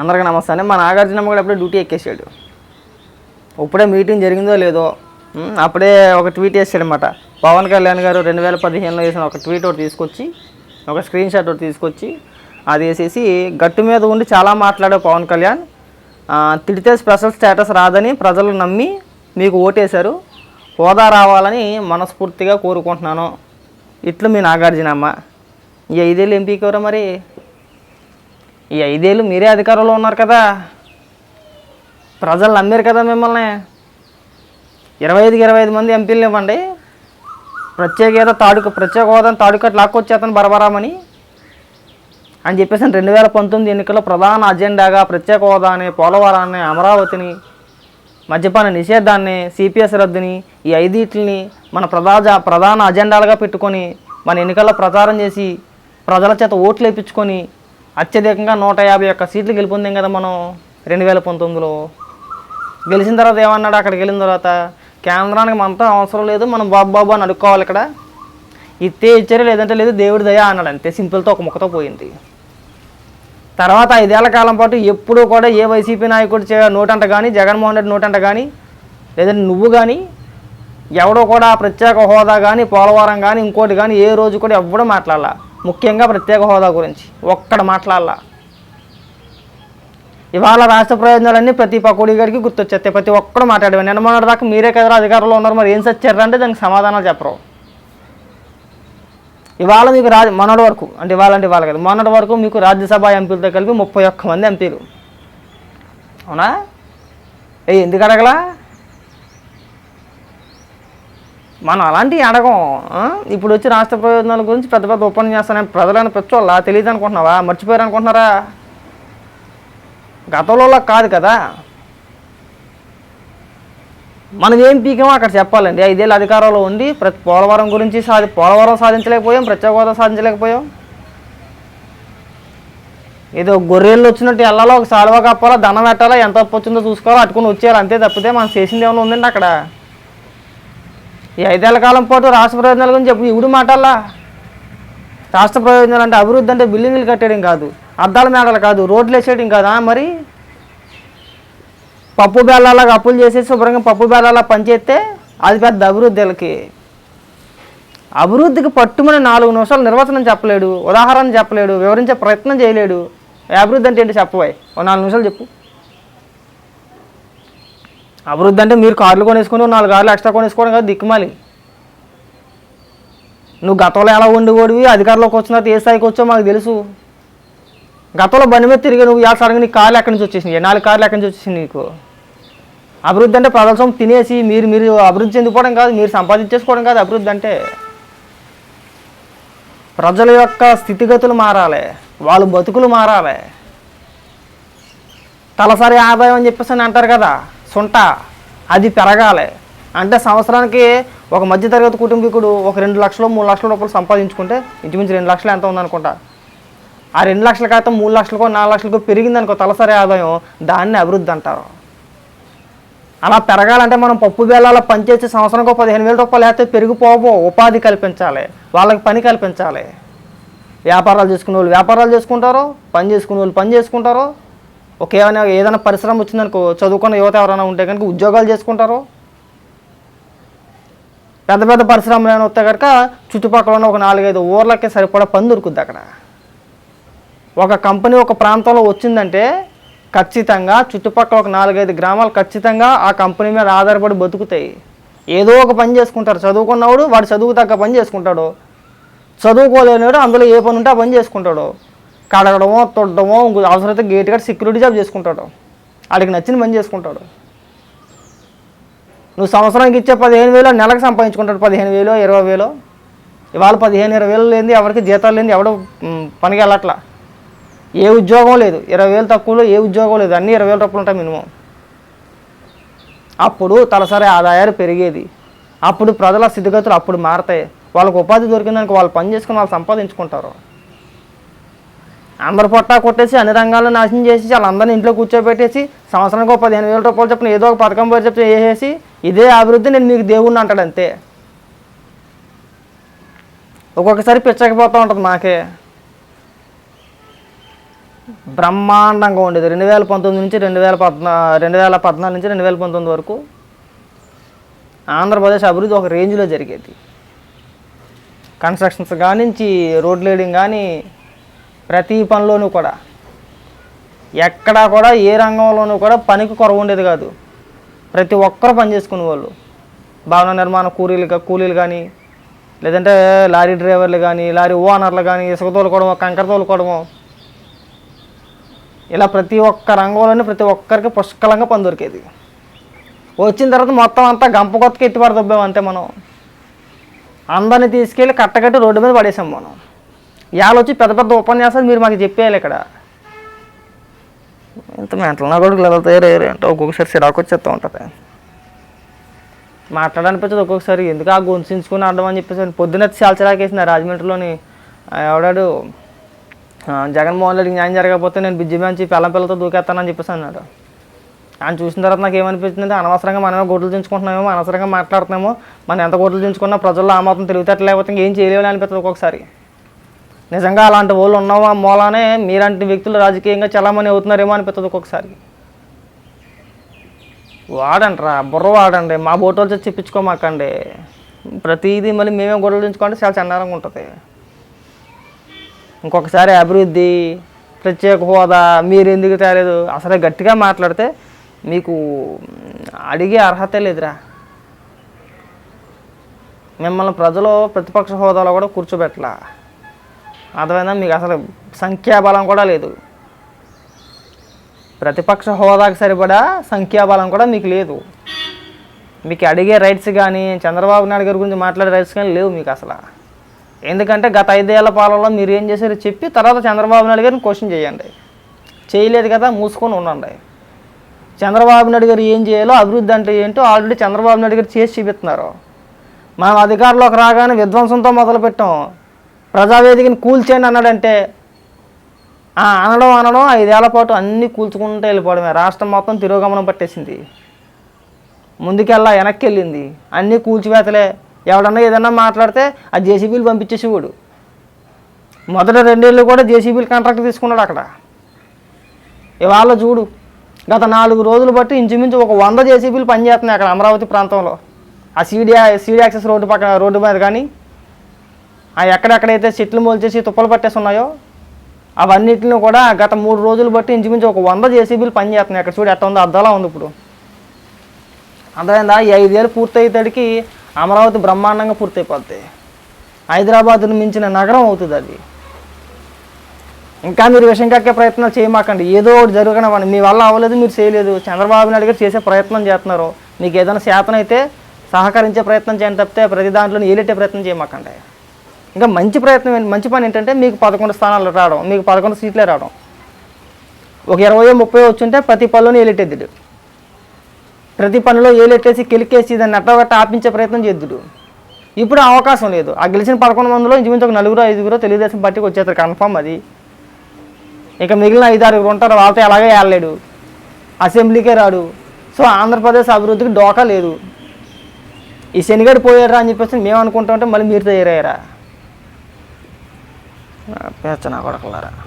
అందరికీ నమస్తే. మా నాగార్జున కూడా అప్పుడే డ్యూటీ ఎక్కేసాడు. ఇప్పుడే మీటింగ్ జరిగిందో లేదో అప్పుడే ఒక ట్వీట్ వేసాడు పవన్ కళ్యాణ్ గారు రెండు వేల పదిహేనులో వేసిన ఒక ట్వీట్ ఒకటి తీసుకొచ్చి ఒక స్క్రీన్ షాట్ ఒకటి తీసుకొచ్చి అది వేసేసి గట్టు మీద ఉండి చాలా మాట్లాడే పవన్ కళ్యాణ్. తిడితే స్పెషల్ స్టేటస్ రాదని ప్రజలు నమ్మి మీకు ఓటేశారు. హోదా రావాలని మనస్ఫూర్తిగా కోరుకుంటున్నాను. ఇట్లు మీ నాగార్జున అమ్మ. ఈ ఐదేళ్ళు ఎంపీకి ఎవరో మరి? ఈ ఐదేళ్ళు మీరే అధికారంలో ఉన్నారు కదా. ప్రజలు నమ్మారు కదా మిమ్మల్ని. ఇరవై ఐదుకి ఇరవై ఐదు మంది ఎంపీలు ఇవ్వండి. ప్రత్యేక ఏదో తాడుకు ప్రత్యేక హోదాని తాడుకట్టు లాక్కొచ్చేతను బరబరామని. అని చెప్పేసి రెండు వేల పంతొమ్మిది ఎన్నికల్లో ప్రధాన అజెండాగా ప్రత్యేక హోదాని పోలవరాన్ని అమరావతిని మద్యపాన నిషేధాన్ని సిపిఎస్ రద్దుని ఈ ఐదింటిని మన ప్రధాన ప్రధాన అజెండాలుగా పెట్టుకొని మన ఎన్నికల్లో ప్రచారం చేసి ప్రజల చేత ఓట్లు వేయించుకొని అత్యధికంగా నూట యాభై ఒక్క సీట్లు గెలుపొందాం కదా మనం రెండు వేల పంతొమ్మిదిలో. గెలిచిన తర్వాత ఏమన్నాడు? అక్కడికి వెళ్ళిన తర్వాత కేంద్రానికి మనతో అవసరం లేదు మనం బాబు బాబు అని అడుక్కోవాలి ఇక్కడ. ఇత్తే ఇచ్చారు లేదంటే లేదు దేవుడి దయ అన్నాడు అంతే. సింపుల్తో ఒక ముఖతో పోయింది. తర్వాత ఐదేళ్ళ కాలం పాటు ఎప్పుడూ కూడా ఏ వైసీపీ నాయకుడు చే నోటంట కానీ జగన్మోహన్ రెడ్డి నోటంట కానీ లేదంటే నువ్వు కానీ ఎవడో కూడా ప్రత్యేక హోదా కానీ పోలవరం కానీ ఇంకోటి కానీ ఏ రోజు కూడా ఎవ్వడూ మాట్లాడాల. ముఖ్యంగా ప్రత్యేక హోదా గురించి. ఒక్కడ మాట్లాడాల. ఇవాళ రాష్ట్ర ప్రయోజనాలన్నీ ప్రతి పకోడీ గారికి గుర్తొచ్చేస్తాయి. ప్రతి ఒక్కడు మాట్లాడేవి నిన్న మొన్నటి దాకా మీరే కదా అధికారంలో ఉన్నారు. మరి ఏం సచ్చారు అంటే దానికి సమాధానాలు చెప్పరు. ఇవాళ మీకు రాజ మొన్నటి వరకు అంటే ఇవాళ అంటే ఇవాళ కదా. మొన్నటి వరకు మీకు రాజ్యసభ ఎంపీలతో కలిపి ముప్పై ఒక్క మంది ఎంపీలు. అవునా? ఏ ఎందుకు అడగలా? మనం అలాంటివి అడగం ఇప్పుడు వచ్చి రాష్ట్ర ప్రయోజనాల గురించి పెద్ద పెద్ద ఉపన్యాసాలు ప్రజలను పెచ్చోళ్ళ? తెలియదు అనుకుంటున్నావా మర్చిపోయారు అనుకుంటున్నారా గతంలో కాదు కదా. మనం ఏం పీకామో అక్కడ చెప్పాలండి. ఐదేళ్ళు అధికారంలో ఉండి ప్రతి పోలవరం గురించి సాధి పోలవరం సాధించలేకపోయాం ప్రత్యేక హోదా సాధించలేకపోయాం. ఏదో గొర్రెలు వచ్చినట్టు వెళ్ళాలో ఒక సాల్వ కప్పాలో దండం పెట్టాలా ఎంత తప్పు వచ్చిందో చూసుకోవాలో అట్టుకుని వచ్చేయాలి అంతే తప్పితే మనం చేసింది ఏమైనా ఉందండి అక్కడ? ఈ ఐదేళ్ళ కాలం పాటు రాష్ట్ర ప్రయోజనాల గురించి చెప్పు ఇవిడు మాటల్లా? రాష్ట్ర ప్రయోజనాలు అంటే అభివృద్ధి అంటే బిల్డింగ్లు కట్టేయడం కాదు అద్దాల మేడలు కాదు రోడ్లు వేసేయడం కాదా మరి? పప్పు బేళ్ళలాగా అప్పులు చేసి శుభ్రంగా పప్పు బేళ్ళలా పనిచేస్తే అది పెద్ద అభివృద్ధిలకి అభివృద్ధికి పట్టుమని నాలుగు నిమిషాలు నిర్వచనం చెప్పలేడు ఉదాహరణ చెప్పలేడు వివరించే ప్రయత్నం చేయలేడు. అభివృద్ధి అంటే ఏంటి చెప్పవాయి ఓ నాలుగు నిమిషాలు చెప్పు. అభివృద్ధి అంటే మీరు కార్లు కొనేసుకుని నాలుగు కార్లు ఎక్స్ట్రా కొనేసుకోవడం కాదు దిక్కుమాలి నువ్వు గతంలో ఎలా ఉండేవాడివి అధికారంలోకి వచ్చిన ఏ స్థాయికి వచ్చావు మాకు తెలుసు. గతంలో బండి మీద తిరిగి నువ్వు యా సడన్గా నీ కార్లు ఎక్కడి నుంచి వచ్చేసినాయి? నాలుగు కార్లు ఎక్కడి నుంచి వచ్చేసింది నీకు? అభివృద్ధి అంటే ప్రజల సొమ్ము తినేసి మీరు మీరు అభివృద్ధి చెందిపోవడం కాదు మీరు సంపాదించేసుకోవడం కాదు అభివృద్ధి అంటే. ప్రజల యొక్క స్థితిగతులు మారాలి వాళ్ళ బతుకులు మారాలి. తలసరి ఆదాయం అని చెప్పేసి అని అంటారు కదా. సుంట అది పెరగాలి. అంటే సంవత్సరానికి ఒక మధ్యతరగతి కుటుంబీకుడు ఒక రెండు లక్షలు మూడు లక్షల రూపాయలు సంపాదించుకుంటే ఇంచుమించు రెండు లక్షలు ఎంత ఉందనుకుంటా. ఆ రెండు లక్షల కాగితం మూడు లక్షలకో నాలుగు లక్షలకో పెరిగిందనుకో తలసరి ఆదాయం దాన్ని అభివృద్ధి అంటారు. అలా పెరగాలంటే మనం పప్పు బేళాల పనిచేసి సంవత్సరంకో పదిహేను వేల రూపాయలు అయితే పెరిగిపోవో ఉపాధి కల్పించాలి వాళ్ళకి పని కల్పించాలి. వ్యాపారాలు చేసుకునే వాళ్ళు వ్యాపారాలు చేసుకుంటారు పని చేసుకునే వాళ్ళు పని చేసుకుంటారు ఒక ఏమైనా ఏదైనా పరిశ్రమ వచ్చిందనుకో చదువుకున్న యువత ఎవరైనా ఉంటే కనుక ఉద్యోగాలు చేసుకుంటారు. పెద్ద పెద్ద పరిశ్రమలు ఏమైనా వస్తే కనుక చుట్టుపక్కల ఉన్న ఒక నాలుగైదు ఊర్లకే సరిపడా పని దొరుకుద్ది అక్కడ. ఒక కంపెనీ ఒక ప్రాంతంలో వచ్చిందంటే ఖచ్చితంగా చుట్టుపక్కల ఒక నాలుగైదు గ్రామాలు ఖచ్చితంగా ఆ కంపెనీ మీద ఆధారపడి బతుకుతాయి. ఏదో ఒక పని చేసుకుంటారు. చదువుకున్నవాడు వాడు చదువుకు తగ్గ పని చేసుకుంటాడు. చదువుకోలేనివాడు అందులో ఏ పని ఉంటే ఆ పని చేసుకుంటాడు. కడగడమో తొట్టడమో ఇంకో అవసరమైతే గేట్ కట్టి సెక్యూరిటీ జాబ్ చేసుకుంటాడు. వాడికి నచ్చిన పని చేసుకుంటాడు. నువ్వు సంవత్సరానికి ఇచ్చే పదిహేను వేలు నెలకు సంపాదించుకుంటాడు. పదిహేను వేలు ఇరవై వేలు. ఇవాళ పదిహేను ఇరవై వేలు లేని ఎవరికి జీతాలు లేని ఎవడు పనికి వెళ్ళట్లా. ఏ ఉద్యోగం లేదు. ఇరవై వేలు తక్కువలో ఏ ఉద్యోగం లేదు. అన్నీ ఇరవై వేల రూపాయలు ఉంటాయి మినిమం. అప్పుడు తలసరి ఆదాయాలు పెరిగేది. అప్పుడు ప్రజల స్థితిగతులు అప్పుడు మారతాయి. వాళ్ళకు ఉపాధి దొరికిందానికి వాళ్ళు పని చేసుకుని వాళ్ళు సంపాదించుకుంటారు. అందరు పొట్టా కొట్టేసి అన్ని రంగాల్లో నాశనం చేసి వాళ్ళందరినీ ఇంట్లో కూర్చోబెట్టేసి సంవత్సరానికి ఒక పదిహేను వేల రూపాయలు చెప్పిన ఏదో ఒక పథకం పేరు చెప్పి వేసేసి ఇదే అభివృద్ధి నేను మీకు దేవుణ్ణి అంటాడు అంతే. ఒక్కొక్కసారి పిచ్చకపోతూ ఉంటుంది మాకే. బ్రహ్మాండంగా ఉండేది. రెండు వేల పంతొమ్మిది నుంచి రెండు వేల పద్నా రెండు వేల పద్నాలుగు నుంచి రెండు వేల పంతొమ్మిది వరకు ఆంధ్రప్రదేశ్ అభివృద్ధి ఒక రేంజ్లో జరిగేది. కన్స్ట్రక్షన్స్ కానించి రోడ్ లేడింగ్ కానీ ప్రతి పనిలోనూ కూడా. ఎక్కడా కూడా ఏ రంగంలోనూ కూడా పనికి కొరవ ఉండేది కాదు. ప్రతి ఒక్కరు పని చేసుకునే వాళ్ళు. భవన నిర్మాణ కూలీలు కూలీలు కానీ లేదంటే లారీ డ్రైవర్లు కానీ లారీ ఓనర్లు కానీ ఇసుక తోలుకోవడము కంకర తోలుకోవడము ఇలా ప్రతి ఒక్క రంగంలోనే ప్రతి ఒక్కరికి పుష్కలంగా పని దొరికేది. వచ్చిన తర్వాత మొత్తం అంతా గంప కొత్తకి ఎత్తిపడి అంతే మనం. అందరిని తీసుకెళ్ళి కట్టకట్టి రోడ్డు మీద పడేసాం మనం. ఇవాళ వచ్చి పెద్ద పెద్ద ఉపన్యాసాలు మీరు మాకు చెప్పేయాలి ఇక్కడ. ఇంత మెంటలు నా కొడుకు ఇలా తయారయ్యారు అంటే ఒక్కొక్కసారి సిరాకు వచ్చేస్తూ ఉంటుంది. మాట్లాడనిపించదు ఒక్కొక్కసారి ఎందుకు ఆ గొంతుంచుకుని ఆడడం అని చెప్పేసి పొద్దున చాలా చిరాకేసింది ఆ రాజమండ్రిలోని ఎవడాడు? జగన్మోహన్ రెడ్డికి న్యాయం జరగకపోతే నేను బిజ్జి మంచి పిల్లం పిల్లతో దూకేస్తానని చెప్పేసి అన్నాడు. ఆయన చూసిన తర్వాత నాకు ఏమనిపించింది అనవసరంగా మనమే గొడ్లు దించుకుంటున్నామేమో అనవసరంగా మాట్లాడుతున్నామో మనం ఎంత గొడ్లు దించుకున్నా ప్రజల్లో ఆ మాత్రం లేకపోతే ఇంకేం చేయలేమని అనిపిస్తుంది ఒక్కొక్కసారి. నిజంగా అలాంటి వాళ్ళు ఉన్నావా మూలానే? మీలాంటి వ్యక్తులు రాజకీయంగా చలామణి అవుతున్నారేమో అనిపిస్తుంది ఒక్కొక్కసారి. వాడంట్రా బుర్ర వాడండి. మా బోటోలు వచ్చి చెప్పించుకోమాకండి ప్రతిదీ మళ్ళీ మేమే గొడవలు దించుకుంటే చాలా చండాలంగా ఉంటుంది. ఇంకొకసారి అభివృద్ధి ప్రత్యేక హోదా మీరు ఎందుకు తేలేదు? అసలే గట్టిగా మాట్లాడితే మీకు అడిగే అర్హత లేదురా. మిమ్మల్ని ప్రజలు ప్రతిపక్ష హోదాలో కూడా కూర్చోబెట్టలా. అర్థమైందా? మీకు అసలు సంఖ్యాబలం కూడా లేదు. ప్రతిపక్ష హోదాకు సరిపడా సంఖ్యాబలం కూడా మీకు లేదు. మీకు అడిగే రైట్స్ కానీ చంద్రబాబు నాయుడు గారి గురించి మాట్లాడే రైట్స్ కానీ లేవు మీకు అసలు. ఎందుకంటే గత ఐదేళ్ళ పాలనలో మీరు ఏం చేశారో చెప్పి తర్వాత చంద్రబాబు నాయుడు గారిని క్వశ్చన్ చేయండి. చేయలేదు కదా మూసుకొని ఉండండి. చంద్రబాబు నాయుడు గారు ఏం చేయాలో అభివృద్ధి అంటే ఏంటో ఆల్రెడీ చంద్రబాబు నాయుడు గారు చేసి చూపిస్తున్నారు. మనం అధికారంలోకి రాగానే విధ్వంసంతో మొదలుపెట్టాం. ప్రజావేదికని కూల్చేయండి అన్నాడంటే అనడం అనడం ఐదేళ్ళ పాటు అన్నీ కూల్చుకుంటూ వెళ్ళిపోవడమే. రాష్ట్రం మొత్తం తిరోగమనం పట్టేసింది. ముందుకెళ్ళా వెనక్కి వెళ్ళింది అన్నీ కూల్చివేతలే. ఎవడన్నా ఏదన్నా మాట్లాడితే ఆ జేసీబీలు పంపించేసేవాడు. మొదట రెండేళ్ళు కూడా జేసీబీలు కాంట్రాక్ట్ తీసుకున్నాడు అక్కడ. ఇవాళ చూడు గత నాలుగు రోజులు బట్టి ఇంచుమించు ఒక వంద జేసీబీలు పనిచేస్తున్నాయి అక్కడ అమరావతి ప్రాంతంలో. ఆ సీడీ సీడీ యాక్సెస్ రోడ్డు పక్కన రోడ్డు మీద కానీ ఆ ఎక్కడెక్కడైతే చెట్లు మోల్చేసి తుప్పలు పట్టేసి ఉన్నాయో అవన్నిటిని కూడా గత మూడు రోజులు బట్టి ఇంచుమించు ఒక వంద జేసీబీలు పనిచేస్తున్నాయి. అక్కడ చూడు ఎట్ట ఉందో అద్దాలా ఉంది ఇప్పుడు. అర్థమైందా? ఈ ఐదేళ్ళు పూర్తయ్యేటడికి అమరావతి బ్రహ్మాండంగా పూర్తయిపోద్ది. హైదరాబాద్ను మించిన నగరం అవుతుంది అది. ఇంకా మీరు విషయం కక్కే ప్రయత్నాలు చేయమాకండి. ఏదో ఒకటి జరగనివ్వండి మీ వల్ల అవ్వలేదు మీరు చేయలేదు. చంద్రబాబు నాయుడు గారు చేసే ప్రయత్నం చేస్తున్నారు. మీకు ఏదైనా శాతం అయితే సహకరించే ప్రయత్నం చేయండి తప్పితే ప్రతి దాంట్లో ఏలెట్టే ప్రయత్నం చేయమాకండి. ఇంకా మంచి ప్రయత్నం ఏంటి- మంచి పని ఏంటంటే మీకు పదకొండు స్థానాలు రావడం మీకు పదకొండు సీట్లే రావడం. ఒక ఇరవై ముప్పై వచ్చుంటే ప్రతి పనిలోనే ఏలెట్టేద్దుడు. ప్రతి పనిలో ఏలెట్టేసి కెలికేసి దాన్ని నెట్టగట్ట ఆపించే ప్రయత్నం చేద్దుడు. ఇప్పుడు అవకాశం లేదు. ఆ గెలిచిన పదకొండు మందిలో ఇంచుమించు ఒక నలుగురు ఐదుగురు తెలుగుదేశం పార్టీకి వచ్చేస్తారు కన్ఫామ్ అది. ఇక మిగిలిన ఐదు ఆరుగురు ఉంటారు వాళ్ళతో ఎలాగే వెళ్ళలేడు అసెంబ్లీకే రాడు. సో ఆంధ్రప్రదేశ్ అభివృద్ధికి డోకా లేదు. ఈ శనిగడు పోయారా అని చెప్పేసి మేము అనుకుంటామంటే మళ్ళీ మీరు తయారయ్యారా? பேச்சை நான் கொடுக்கலறேன்